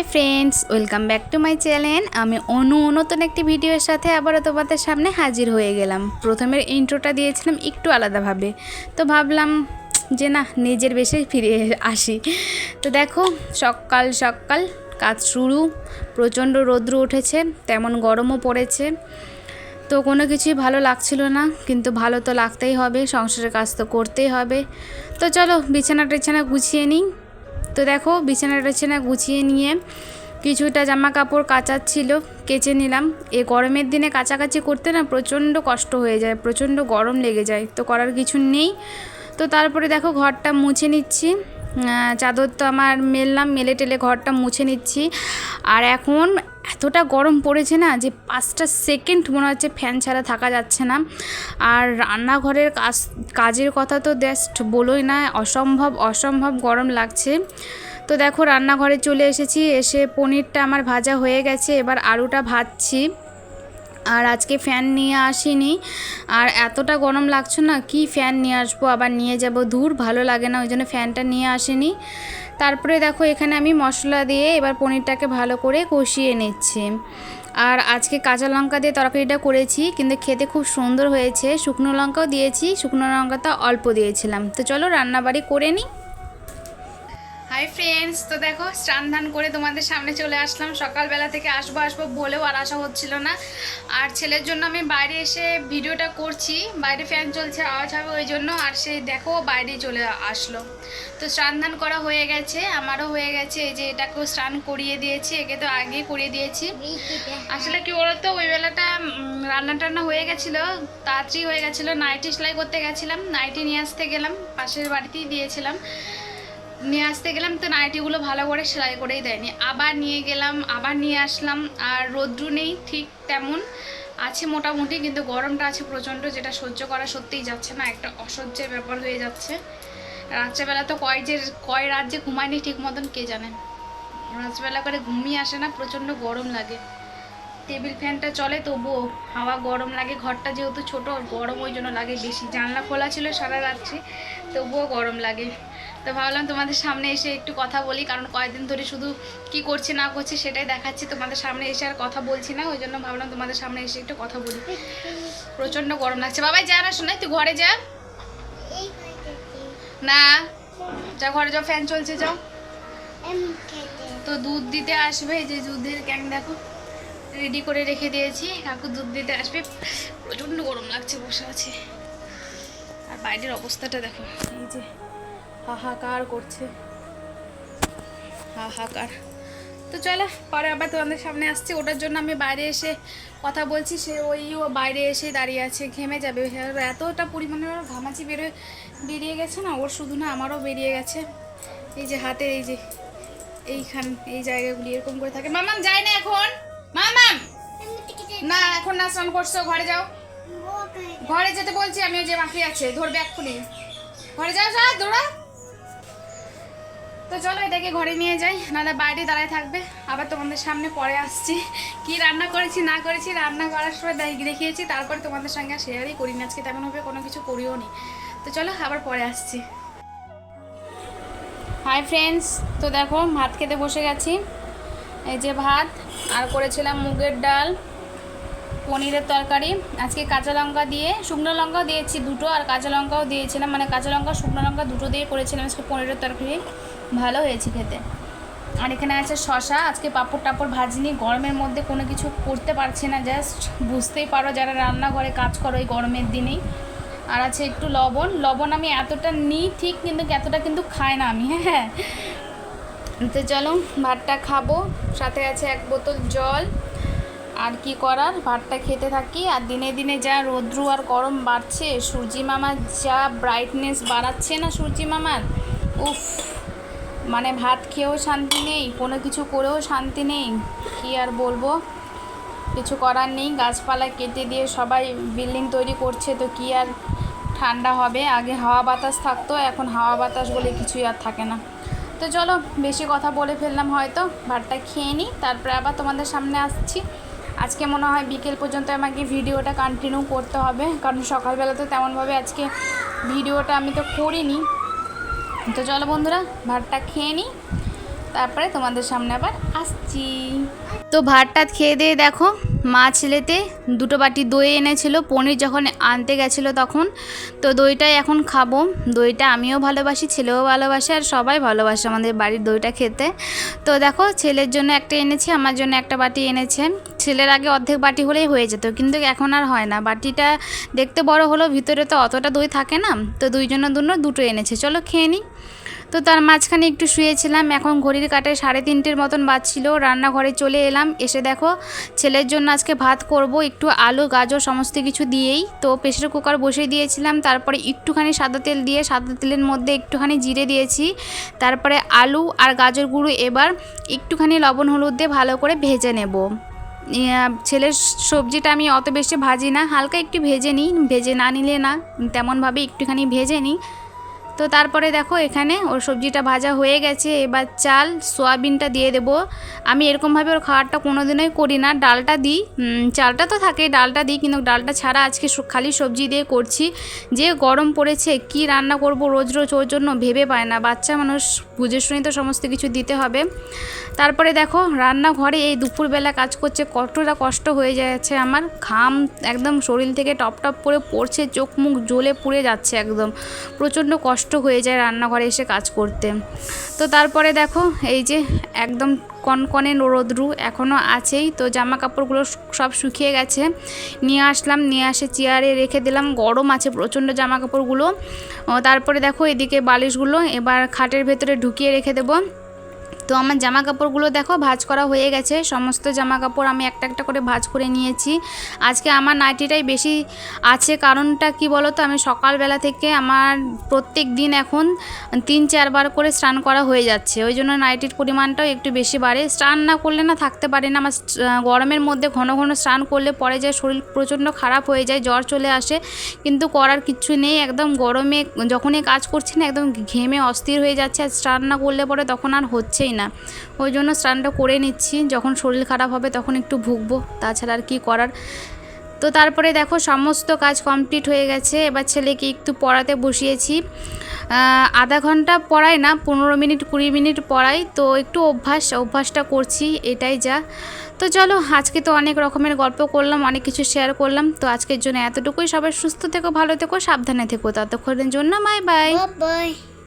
Hi friends, welcome back to my channel. আমি অনু, নতুন একটি ভিডিওর সাথে আবারও তোমাদের সামনে হাজির হয়ে গেলাম। প্রথমের ইন্ট্রোটা দিয়েছিলাম একটু আলাদাভাবে। তো ভাবলাম যে না, নিজের বেশে ফিরে আসি। তো দেখো, সকাল সকাল, কাজ শুরু, প্রচণ্ড রৌদ্র উঠেছে, তেমন গরমও পড়েছে। তো কোনো কিছুই ভালো লাগছিল না, কিন্তু ভালো তো লাগতেই হবে, সংসারের কাজ তো করতেই হবে। তো চলো বিছানা টিছানা গুছিয়ে নিই। তো দেখো বিছানা টিছানা গুছিয়ে নিয়ে কিছুটা জামা কাপড় কাচার ছিল, কেচে নিলাম। এ গরমের দিনে কাচাকাচি করতে না প্রচণ্ড কষ্ট হয়ে যায়, প্রচণ্ড গরম লেগে যায়, তো করার কিছু নেই। তো তারপরে দেখো ঘরটা মুছে নিচ্ছি। চাদর তো আমার মেললাম, মেলে টেলে ঘরটা মুছে নিচ্ছি। আর এখন এতটা গরম পড়েছে না যে পাঁচটা সেকেন্ড মনে হচ্ছে ফ্যান ছাড়া থাকা যাচ্ছে না। আর রান্নাঘরের কাজ, কাজের কথা তো জাস্ট বলোই না, অসম্ভব অসম্ভব গরম লাগছে। তো দেখো রান্নাঘরে চলে এসেছি, এসে পনিরটা আমার ভাজা হয়ে গেছে, এবার আলুটা ভাজছি। আর আজকে ফ্যান নিয়ে আসিনি। আর এতটা গরম লাগছে না, কি ফ্যান নিয়ে আসব? আবার নিয়ে যাব দূর ভালো লাগে না, ওই জন্য ফ্যানটা নিয়ে আসিনি। তারপরে দেখো, এখানে আমি মশলা দিয়ে এবার পনিরটাকে ভালো করে কষিয়ে নিচ্ছি। আর আজকে কাঁচা লঙ্কা দিয়ে তরকারিটা করেছি, কিন্তু খেতে খুব সুন্দর হয়েছে। শুকনো লঙ্কাও দিয়েছি, শুকনো লঙ্কাটা অল্প দিয়েছিলাম। তো চলো রান্নাবাড়ি করে নিই। হাই ফ্রেন্ডস তো দেখো, স্নান ধান করে তোমাদের সামনে চলে আসলাম। সকালবেলা থেকে আসব আসব বলেও আর আসা হচ্ছিল না। আর ছেলের জন্য আমি বাইরে এসে ভিডিওটা করছি। বাইরে ফ্যান চলছে, আওয়াজ হবে ওই জন্য। আর সেই দেখো, বাইরে চলে আসলো। তো স্নান ধান করা হয়ে গেছে, আমারও হয়ে গেছে। এই যে এটাকেও স্নান করিয়ে দিয়েছি, একে তো আগেই করিয়ে দিয়েছি। আসলে কি বলতো, ওই বেলাটা রান্না টান্না হয়ে গেছিল, তাড়াতাড়ি হয়ে গেছিল। নাইটি সেলাই করতে গেছিলাম নাইটি নিয়ে আসতে গেলাম, পাশের বাড়িতেই দিয়েছিলাম। নিয়ে আসতে গেলাম, তো নাইটিগুলো ভালো করে সেলাই করেই দেয়নি। আবার নিয়ে গেলাম, আবার নিয়ে আসলাম, আর রৌদ্র নেই ঠিক তেমন। আছে মোটামুটি, কিন্তু গরমটা আছে প্রচণ্ড, যেটা সহ্য করা সত্যিই যাচ্ছে না, একটা অসহ্যের ব্যাপার হয়ে যাচ্ছে। রাত্রেবেলা তো কয় যে, কয় রাত যে ঘুমায়নি ঠিক মতন কে জানে। রাত্রেবেলা করে ঘুমিয়ে আসে না, প্রচণ্ড গরম লাগে। টেবিল ফ্যানটা চলে, তবুও হাওয়া গরম লাগে, ঘরটা যেহেতু ছোট, গরম ওই জন্য লাগে বেশি। জানলা খোলা ছিল সারা রাত্রি, তবুও গরম লাগে। তো ভাবলাম তোমাদের সামনে এসে একটু কথা বলি, কারণ কয়েকদিন ধরে শুধু কি করছে না করছে সেটাই দেখাচ্ছি। তোমাদের সামনে এসে আর কথা বলছি না ওই জন্য ভাবলাম তোমাদের সামনে এসে একটু কথা বলি। প্রচণ্ড গরম লাগছে। বাবাই, যা না শোনাই তুই ঘরে যা। না, যা ঘরে যাও ফ্যান চলছে যাও তো দুধ দিতে আসবে যে দুধের ক্যান দেখো রেডি করে রেখে দিয়েছি। কাকু দুধ দিতে আসবে। প্রচণ্ড গরম লাগছে, বসে আছে। আর বাইরের অবস্থাটা দেখো, এই যে। হাহাকার করছে। হাহাকার। তো চলো, পরে আবার তোমাদের সামনে আসছে। ওটার জন্য আমি বাইরে এসে কথা বলছি। সে ওই ও বাইরে এসে দাঁড়িয়ে আছে, ঘেমে যাবে। এতটা পরিমাণে ওর ঘামাচি বেরোয় বেরিয়ে গেছে না? ওর শুধু না আমারও বেরিয়ে গেছে। এই যে হাতে, এই যে এইখান, এই জায়গাগুলি এরকম করে থাকে। মামাম যায় না এখন। মামাম না, এখন না, স্নান করছ, ঘরে যাও। ঘরে যেতে বলছি আমি যে বাকি আছে। ধরবে এক্ষুনি। ঘরে যাও যা দৌড়া চলো এটাকে ঘরে নিয়ে যাই, নাহলে বাইরে দাঁড়ায় থাকবে। আবার তোমাদের সামনে পরে আসছি। কি রান্না করেছি, না করেছি, রান্না করার সময় দেখ- দেখিয়েছি, তারপরে তোমাদের সঙ্গে শেয়ারই করিনি। আজকে তেমনভাবে কোনো কিছু করিও নি। তো চলো, আবার পরে আসছি। হাই ফ্রেন্ডস তো দেখো, ভাত খেতে বসে গেছি। এই যে ভাত, আর করেছিলাম মুগের ডাল। পনিরের তরকারি, আজকে কাঁচা লঙ্কা দিয়ে, শুকনো লঙ্কাও দিয়েছি দুটো আর কাঁচা লঙ্কাও দিয়েছিলাম মানে কাঁচা লঙ্কা, শুকনো লঙ্কা দুটো দিয়ে করেছিলাম আজকে পনিরের তরকারি। ভালো হয়েছে খেতে। আর এখানে আছে শশা আজকে পাঁপড় টাপড় ভাজিনি, গরমের মধ্যে কোনো কিছু করতে পারছি না জাস্ট বুঝতেই পারো যারা রান্নাঘরে কাজ করো এই গরমের দিনেই। আর আছে একটু লবণ লবণ আমি এতটা নিই ঠিক কিন্তু এতটা কিন্তু খাই না আমি হ্যাঁ হ্যাঁ। তো চলো ভাতটা খাব, সাথে আছে এক বোতল জল। আর কি করার? ভাতটা খেতে থাকি। আর দিনে দিনে যা রৌদ্র আর গরম বাড়ছে, সূর্যি মামার যা ব্রাইটনেস বাড়াচ্ছে না সূর্যি মামার? উফ মানে ভাত খেয়েও শান্তি নেই, কোনো কিছু করেও শান্তি নেই। কি আর বলব? কিছু করার নেই, গাছপালা কেটে দিয়ে সবাই বিল্ডিং তৈরি করছে, তো কি আর ঠান্ডা হবে? আগে হাওয়া বাতাস থাকতো, এখন হাওয়া বাতাস বলে কিছুই আর থাকে না। তো চলো, বেশি কথা বলে ফেললাম হয়তো। ভাতটা খেয়ে নিই, তারপরে আবার তোমাদের সামনে আসছি। আজকে মনে হয় বিকেল পর্যন্ত আমাকে ভিডিওটা কন্টিনিউ করতে হবে। কারণ সকালবেলা তো তেমনভাবে আজকে ভিডিওটা আমি তো করিনি। তো চলো বন্ধুরা, ভাতটা খেয়ে নিই। তারপরে তোমাদের সামনে আবার আসছি। তো ভাতটা খেয়ে দিয়ে দেখো মা ছেলেতে দুটো বাটি দই এনেছিল, পনির যখন আনতে গেছিল তখন, তো দইটাই এখন খাব। দইটা আমিও ভালোবাসি, ছেলেও ভালোবাসে আর সবাই ভালোবাসে আমাদের বাড়ির দইটা খেতে। তো দেখো, ছেলের জন্য একটা এনেছি, আমার জন্য একটা বাটি এনেছে। ছেলের আগে অর্ধেক বাটি হলেই হয়ে যেত, কিন্তু এখন আর হয় না। বাটিটা দেখতে বড় হলো ভিতরে তো অতটা দই থাকে না, তো দুইজনের জন্য দুটো এনেছে। চলো খেয়ে নিই তো তার মাঝখানে একটু শুয়েছিলাম, এখন ঘড়ির কাটায় সাড়ে তিনটের মতন বাজছিল। রান্নাঘরে চলে এলাম, এসে দেখো ছেলের জন্য আজকে ভাত করব, একটু আলু, গাজর সমস্ত কিছু দিয়েই। তো প্রেশার কুকার বসিয়ে দিয়েছিলাম, তারপরে একটুখানি সাদা তেল দিয়ে, সাদা তেলের মধ্যে একটুখানি জিরে দিয়েছি। তারপরে আলু আর গাজর গুঁড়ো এবার একটুখানি লবণ, হলুদ দিয়ে ভালো করে ভেজে নেব। ছেলের সবজিটা আমি অত বেশি ভাজি না, হালকা একটু ভেজে নিই, ভেজে না নিলে না তেমনভাবে একটুখানি ভেজে নিই। তো তারপরে দেখো এখানে ওর সবজিটা ভাজা হয়ে গেছে। এবার চাল, সোয়াবিনটা দিয়ে দেবো। আমি এরকমভাবে ওর খাবারটা কোনো দিনই করি না। ডালটা দিই। চালটা তো থাকে, ডালটা দিই, কিন্তু ডালটা ছাড়া আজকে খালি সবজি দিয়ে করছি। যে গরম পড়েছে, কি রান্না করব রোজ রোজ ওর জন্য ভেবে পায় না। বাচ্চা মানুষ বুঝে শুনে তো সমস্ত কিছু দিতে হবে। তারপরে দেখো, রান্নাঘরে এই দুপুরবেলা কাজ করছে, কতটা কষ্ট হয়ে যাচ্ছে আমার। ঘাম একদম শরীর থেকে টপ টপ করে পড়ছে, চোখ মুখ জ্বলে পুড়ে যাচ্ছে একদম। প্রচণ্ড কষ্ট হয়ে যায় রান্নাঘরে এসে কাজ করতে। তো তারপরে দেখো, এই যে একদম কনকনে রোদ্রু এখনও আছেই। তো জামা কাপড়গুলো সব শুকিয়ে গেছে। নিয়ে আসলাম, নিয়ে আসে চেয়ারে রেখে দিলাম। গরম আছে, প্রচণ্ড জামা কাপড়গুলো তারপরে দেখো, এদিকে বালিশগুলো এবার খাটের ভেতরে ঢুকিয়ে রেখে দেবো। তো আমার জামা কাপড়গুলো দেখো, ভাজ করা হয়ে গেছে। সমস্ত জামা কাপড় আমি একটা একটা করে ভাজ করে নিয়েছি। আজকে আমার নাইটিটাই বেশি আছে, কারণটা কি বলো তো আমি সকালবেলা থেকে আমার প্রত্যেক দিন এখন তিন চারবার করে স্নান করা হয়ে যাচ্ছে। ওই জন্য নাইটির পরিমাণটাও একটু বেশি বাড়ে। স্নান না করলে না থাকতে পারি না। আমার গরমের মধ্যে ঘন ঘন স্নান করলে পরে যায় শরীর প্রচণ্ড খারাপ হয়ে যায়, জ্বর চলে আসে। কিন্তু করার কিচ্ছু নেই, একদম গরমে যখনই কাজ করছি না, একদম ঘেমে অস্থির হয়ে যাচ্ছে। আর স্নান না করলে পরে তখন আর হচ্ছেই না। ওই জন্য স্নানটা করে নিচ্ছি। যখন শরীর খারাপ হবে তখন একটু ভুগবো, তাছাড়া আর কি করার। তো তারপরে দেখো সমস্ত কাজ কমপ্লিট হয়ে গেছে। এবার ছেলেকে একটু পড়াতে বসিয়েছি। আধা ঘণ্টা পড়াই না, পনেরো মিনিট, কুড়ি মিনিট পড়াই। তো একটু অভ্যাস, অভ্যাসটা করছি, এটাই যা। তো চলো, আজকে তো অনেক রকমের গল্প করলাম, অনেক কিছু শেয়ার করলাম। তো আজকের জন্য এতটুকুই। সবাই সুস্থ থেকো, ভালো থেকো, সাবধানে থেকো। ততক্ষণের জন্য বাই বাই bye.